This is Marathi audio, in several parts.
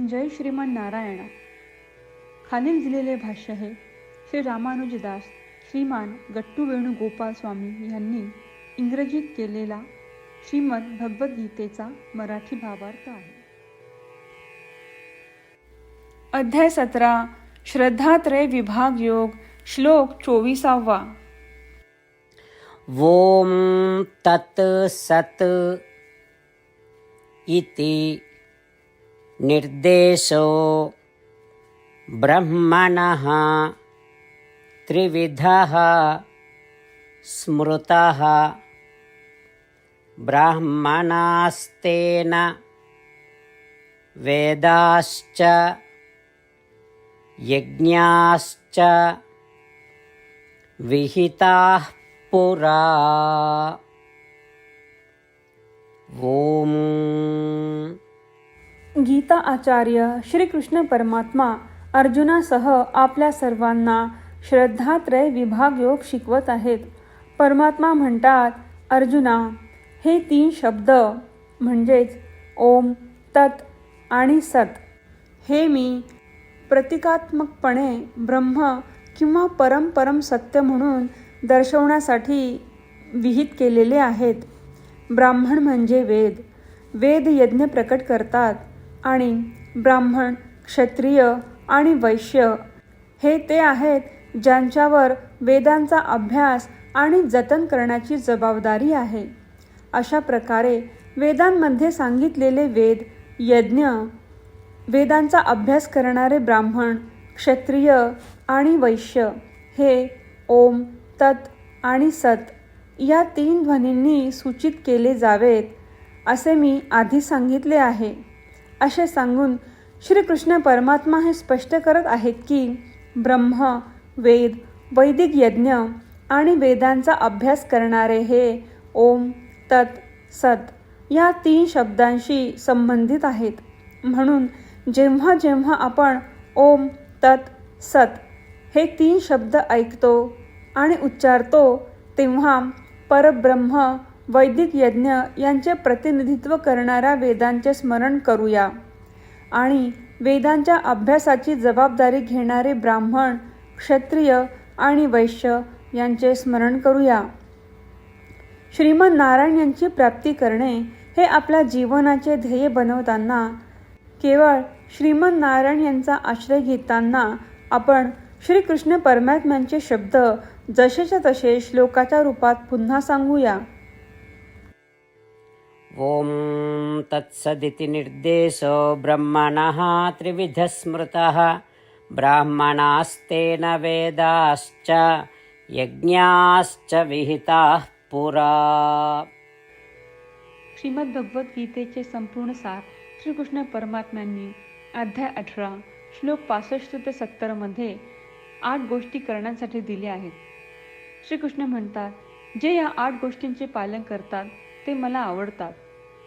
जय श्रीमान नारायणा. खालील दिलेले भाष्य हे श्री रामानुजदास श्रीमान गट्टू वेणुगोपाल स्वामी यांनी इंग्रजीत केलेला श्रीमद भगवद्गीतेचा मराठी भावार्थ आहे. अध्याय सतरा श्रद्धात्रय विभाग योग श्लोक चोवीसावा. वोम तत् सत् इति निर्देशो ब्रह्मणः त्रिविधः स्मृतः ब्राह्मणास्तेन वेदाश्च यज्ञाश्च विहिताः पुरा। ॐ गीता आचार्य श्रीकृष्ण परमात्मा अर्जुनासह आपल्या सर्वांना श्रद्धात्रय विभाग योग शिकवत आहेत. परमात्मा म्हणतात अर्जुना हे तीन शब्द म्हणजेच ओम तत् आणि सत. हे मी प्रतिकात्मकपणे ब्रह्म किंवा परमपरम सत्य म्हणून दर्शवण्यासाठी विहित केलेले आहेत. ब्राह्मण म्हणजे वेद. वेद यज्ञ प्रकट करतात. आणि ब्राह्मण क्षत्रिय आणि वैश्य हे ते आहेत ज्यांच्यावर वेदांचा अभ्यास आणि जतन करण्याची जबाबदारी आहे. अशा प्रकारे वेदांमध्ये सांगितलेले वेद यज्ञ वेदांचा अभ्यास करणारे ब्राह्मण क्षत्रिय आणि वैश्य हे ओम तत् आणि सत या तीन ध्वनींनी सूचित केले जावेत असे मी आधी सांगितले आहे. असे सांगून श्रीकृष्ण परमात्मा हे स्पष्ट करत आहेत की ब्रह्म वेद वैदिक यज्ञ आणि वेदांचा अभ्यास करणारे हे ओम तत् सत या तीन शब्दांशी संबंधित आहेत. म्हणून जेव्हा जेव्हा आपण ओम तत् सत हे तीन शब्द ऐकतो आणि उच्चारतो तेव्हा परब्रह्म वैदिक यज्ञ यांचे प्रतिनिधित्व करणाऱ्या वेदांचे स्मरण करूया. आणि वेदांच्या अभ्यासाची जबाबदारी घेणारे ब्राह्मण क्षत्रिय आणि वैश्य यांचे स्मरण करूया. श्रीमद नारायण यांची प्राप्ती करणे हे आपल्या जीवनाचे ध्येय बनवताना केवळ श्रीमद नारायण यांचा आश्रय घेताना आपण श्रीकृष्ण परमात्म्यांचे शब्द जसेच्या तसे श्लोकाच्या रूपात पुन्हा सांगूया. ॐ तत्सदिति निर्देशो ब्रह्मणः त्रिविधस्मृतः ब्राह्मणास्तेन वेदाश्च यज्ञाश्च विहिताः पुरा। श्रीमद्भगवद्गीतेचे संपूर्ण सार श्रीकृष्ण परमात्म्यांनी अध्याय अठरा श्लोक पासष्ट ते सत्तरमध्ये आठ गोष्टी करण्यासाठी दिल्या आहेत. श्रीकृष्ण म्हणतात जे या आठ गोष्टींचे पालन करतात ते मला आवडतात.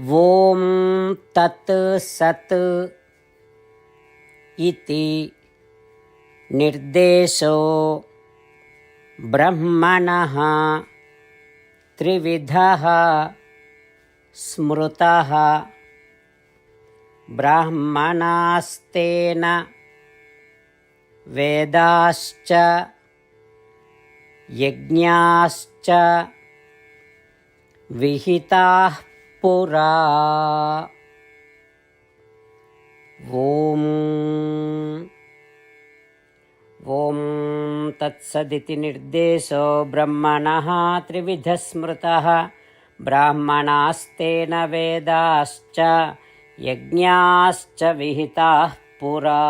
ॐ तत् सत् इति निर्देशो ब्रह्मणः त्रिविधः स्मृतः ब्राह्मणास्तेन वेदाश्च यज्ञाश्च विहिताः पुरा। ॐ ॐ तत्सदिति निर्देशो ब्रह्मणः त्रिविधस्मृतः। ब्राह्मणास्तेन वेदाश्च यज्ञाश्च विहिताः पुरा।